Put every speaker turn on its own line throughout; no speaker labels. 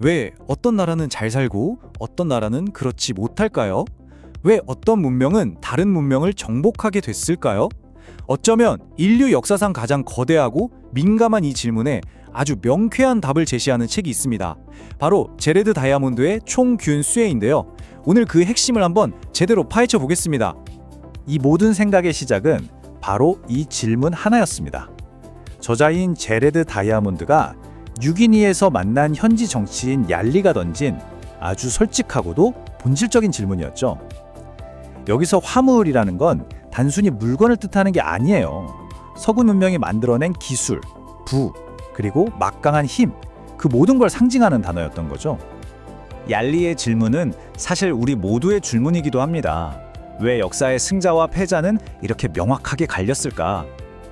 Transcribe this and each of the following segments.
왜 어떤 나라는 잘 살고 어떤 나라는 그렇지 못할까요? 왜 어떤 문명은 다른 문명을 정복하게 됐을까요? 어쩌면 인류 역사상 가장 거대하고 민감한 이 질문에 아주 명쾌한 답을 제시하는 책이 있습니다. 바로 제레드 다이아몬드의 총균 수혜인데요. 오늘 그 핵심을 한번 제대로 파헤쳐 보겠습니다.
이 모든 생각의 시작은 바로 이 질문 하나였습니다. 저자인 제레드 다이아몬드가 뉴기니에서 만난 현지 정치인 얄리가 던진 아주 솔직하고도 본질적인 질문이었죠. 여기서 화물이라는 건 단순히 물건을 뜻하는 게 아니에요. 서구 문명이 만들어낸 기술, 부, 그리고 막강한 힘, 그 모든 걸 상징하는 단어였던 거죠. 얄리의 질문은 사실 우리 모두의 질문이기도 합니다. 왜 역사의 승자와 패자는 이렇게 명확하게 갈렸을까?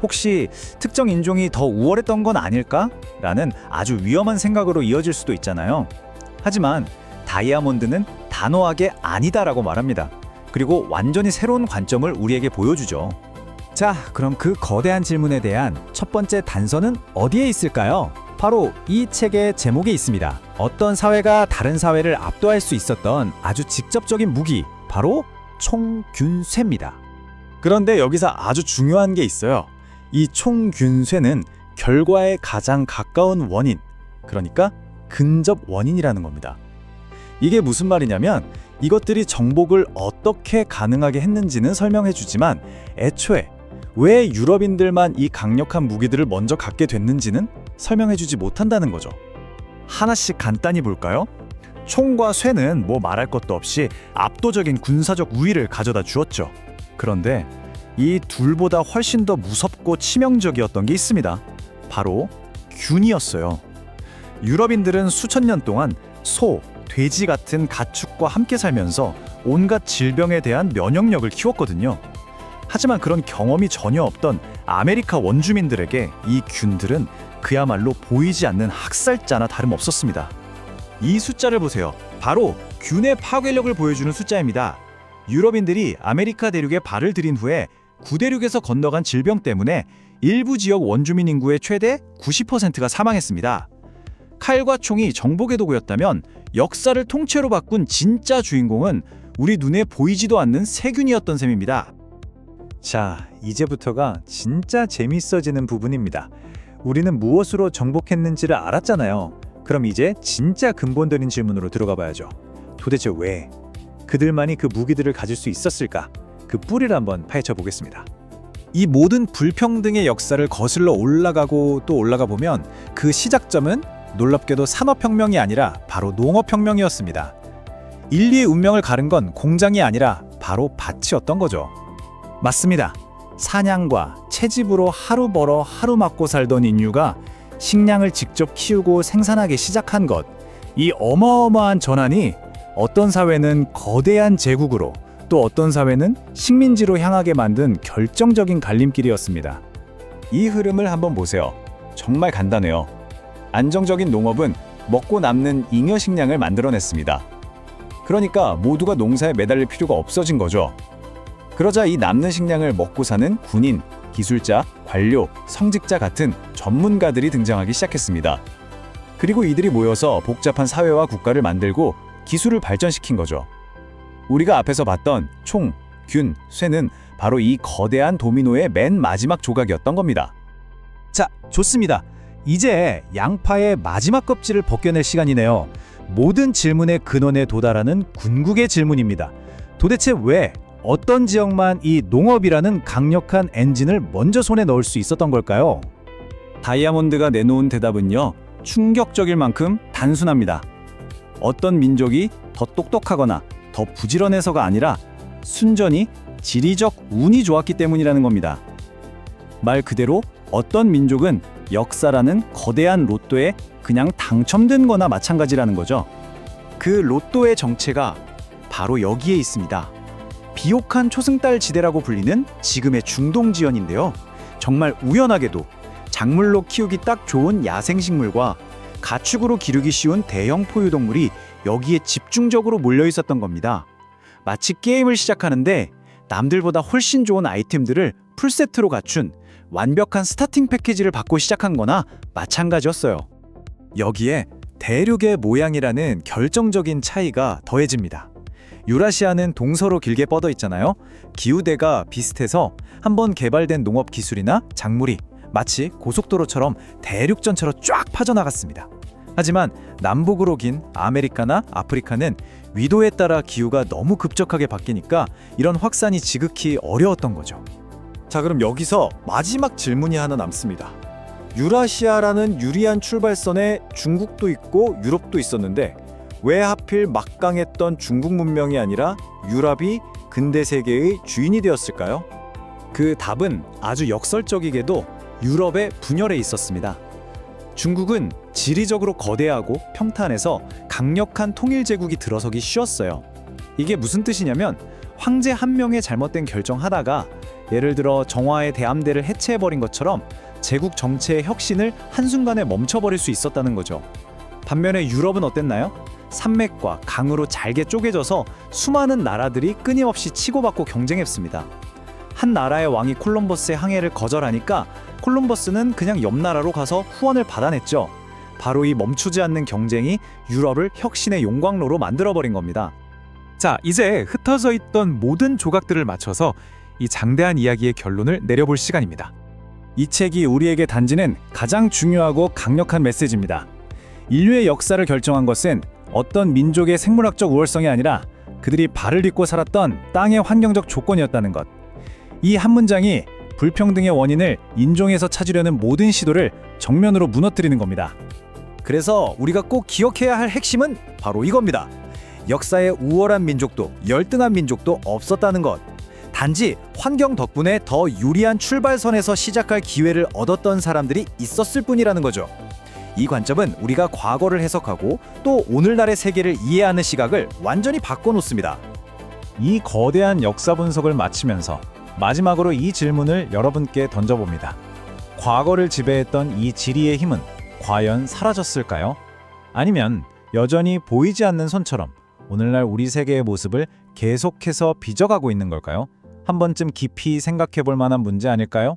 혹시 특정 인종이 더 우월했던 건 아닐까? 라는 아주 위험한 생각으로 이어질 수도 있잖아요. 하지만 다이아몬드는 단호하게 아니다라고 말합니다. 그리고 완전히 새로운 관점을 우리에게 보여주죠. 자, 그럼 그 거대한 질문에 대한 첫 번째 단서는 어디에 있을까요? 바로 이 책의 제목에 있습니다. 어떤 사회가 다른 사회를 압도할 수 있었던 아주 직접적인 무기, 바로 총균쇠입니다. 그런데 여기서 아주 중요한 게 있어요. 이 총균쇠는 결과에 가장 가까운 원인, 그러니까 근접 원인이라는 겁니다. 이게 무슨 말이냐면 이것들이 정복을 어떻게 가능하게 했는지는 설명해 주지만 애초에 왜 유럽인들만 이 강력한 무기들을 먼저 갖게 됐는지는 설명해 주지 못한다는 거죠. 하나씩 간단히 볼까요? 총과 쇠는 뭐 말할 것도 없이 압도적인 군사적 우위를 가져다 주었죠. 그런데 이 둘보다 훨씬 더 무섭고 치명적이었던 게 있습니다. 바로 균이었어요. 유럽인들은 수천 년 동안 소, 돼지 같은 가축과 함께 살면서 온갖 질병에 대한 면역력을 키웠거든요. 하지만 그런 경험이 전혀 없던 아메리카 원주민들에게 이 균들은 그야말로 보이지 않는 학살자나 다름없었습니다. 이 숫자를 보세요. 바로 균의 파괴력을 보여주는 숫자입니다. 유럽인들이 아메리카 대륙에 발을 들인 후에 구대륙에서 건너간 질병 때문에 일부 지역 원주민 인구의 최대 90%가 사망했습니다. 칼과 총이 정복의 도구였다면 역사를 통째로 바꾼 진짜 주인공은 우리 눈에 보이지도 않는 세균이었던 셈입니다. 자, 이제부터가 진짜 재밌어지는 부분입니다. 우리는 무엇으로 정복했는지를 알았잖아요. 그럼 이제 진짜 근본적인 질문으로 들어가 봐야죠. 도대체 왜 그들만이 그 무기들을 가질 수 있었을까? 그 뿌리를 한번 파헤쳐 보겠습니다. 이 모든 불평등의 역사를 거슬러 올라가고 또 올라가 보면 그 시작점은 놀랍게도 산업혁명이 아니라 바로 농업혁명이었습니다. 인류의 운명을 가른 건 공장이 아니라 바로 밭이었던 거죠. 맞습니다. 사냥과 채집으로 하루 벌어 하루 맞고 살던 인류가 식량을 직접 키우고 생산하기 시작한 것. 이 어마어마한 전환이 어떤 사회는 거대한 제국으로 또 어떤 사회는 식민지로 향하게 만든 결정적인 갈림길이었습니다. 이 흐름을 한번 보세요. 정말 간단해요. 안정적인 농업은 먹고 남는 잉여 식량을 만들어냈습니다. 그러니까 모두가 농사에 매달릴 필요가 없어진 거죠. 그러자 이 남는 식량을 먹고 사는 군인, 기술자, 관료, 성직자 같은 전문가들이 등장하기 시작했습니다. 그리고 이들이 모여서 복잡한 사회와 국가를 만들고 기술을 발전시킨 거죠. 우리가 앞에서 봤던 총, 균, 쇠는 바로 이 거대한 도미노의 맨 마지막 조각이었던 겁니다. 자, 좋습니다. 이제 양파의 마지막 껍질을 벗겨낼 시간이네요. 모든 질문의 근원에 도달하는 궁극의 질문입니다. 도대체 왜 어떤 지역만 이 농업이라는 강력한 엔진을 먼저 손에 넣을 수 있었던 걸까요? 다이아몬드가 내놓은 대답은요, 충격적일 만큼 단순합니다. 어떤 민족이 더 똑똑하거나 더 부지런해서가 아니라 순전히 지리적 운이 좋았기 때문이라는 겁니다. 말 그대로 어떤 민족은 역사라는 거대한 로또에 그냥 당첨된 거나 마찬가지라는 거죠. 그 로또의 정체가 바로 여기에 있습니다. 비옥한 초승달 지대라고 불리는 지금의 중동 지연인데요. 정말 우연하게도 작물로 키우기 딱 좋은 야생식물과 가축으로 기르기 쉬운 대형 포유동물이 여기에 집중적으로 몰려 있었던 겁니다. 마치 게임을 시작하는데 남들보다 훨씬 좋은 아이템들을 풀세트로 갖춘 완벽한 스타팅 패키지를 받고 시작한 거나 마찬가지였어요. 여기에 대륙의 모양이라는 결정적인 차이가 더해집니다. 유라시아는 동서로 길게 뻗어 있잖아요. 기후대가 비슷해서 한번 개발된 농업 기술이나 작물이 마치 고속도로처럼 대륙전체로 쫙 퍼져나갔습니다. 하지만 남북으로 긴 아메리카나 아프리카는 위도에 따라 기후가 너무 급격하게 바뀌니까 이런 확산이 지극히 어려웠던 거죠.
자, 그럼 여기서 마지막 질문이 하나 남습니다. 유라시아라는 유리한 출발선에 중국도 있고 유럽도 있었는데 왜 하필 막강했던 중국 문명이 아니라 유럽이 근대 세계의 주인이 되었을까요?
그 답은 아주 역설적이게도 유럽의 분열에 있었습니다. 중국은 지리적으로 거대하고 평탄해서 강력한 통일 제국이 들어서기 쉬웠어요. 이게 무슨 뜻이냐면 황제 한 명의 잘못된 결정 하다가 예를 들어 정화의 대함대를 해체해 버린 것처럼 제국 정체의 혁신을 한순간에 멈춰버릴 수 있었다는 거죠. 반면에 유럽은 어땠나요? 산맥과 강으로 잘게 쪼개져서 수많은 나라들이 끊임없이 치고받고 경쟁했습니다. 한 나라의 왕이 콜럼버스의 항해를 거절하니까 콜럼버스는 그냥 옆 나라로 가서 후원을 받아냈죠. 바로 이 멈추지 않는 경쟁이 유럽을 혁신의 용광로로 만들어버린 겁니다.
자, 이제 흩어져 있던 모든 조각들을 맞춰서 이 장대한 이야기의 결론을 내려볼 시간입니다.
이 책이 우리에게 단지는 가장 중요하고 강력한 메시지입니다. 인류의 역사를 결정한 것은 어떤 민족의 생물학적 우월성이 아니라 그들이 발을 딛고 살았던 땅의 환경적 조건이었다는 것. 이 한 문장이 불평등의 원인을 인종에서 찾으려는 모든 시도를 정면으로 무너뜨리는 겁니다.
그래서 우리가 꼭 기억해야 할 핵심은 바로 이겁니다. 역사에 우월한 민족도 열등한 민족도 없었다는 것. 단지 환경 덕분에 더 유리한 출발선에서 시작할 기회를 얻었던 사람들이 있었을 뿐이라는 거죠. 이 관점은 우리가 과거를 해석하고 또 오늘날의 세계를 이해하는 시각을 완전히 바꿔놓습니다.
이 거대한 역사 분석을 마치면서 마지막으로 이 질문을 여러분께 던져봅니다. 과거를 지배했던 이 지리의 힘은 과연 사라졌을까요? 아니면 여전히 보이지 않는 손처럼 오늘날 우리 세계의 모습을 계속해서 빚어가고 있는 걸까요? 한 번쯤 깊이 생각해 볼 만한 문제 아닐까요?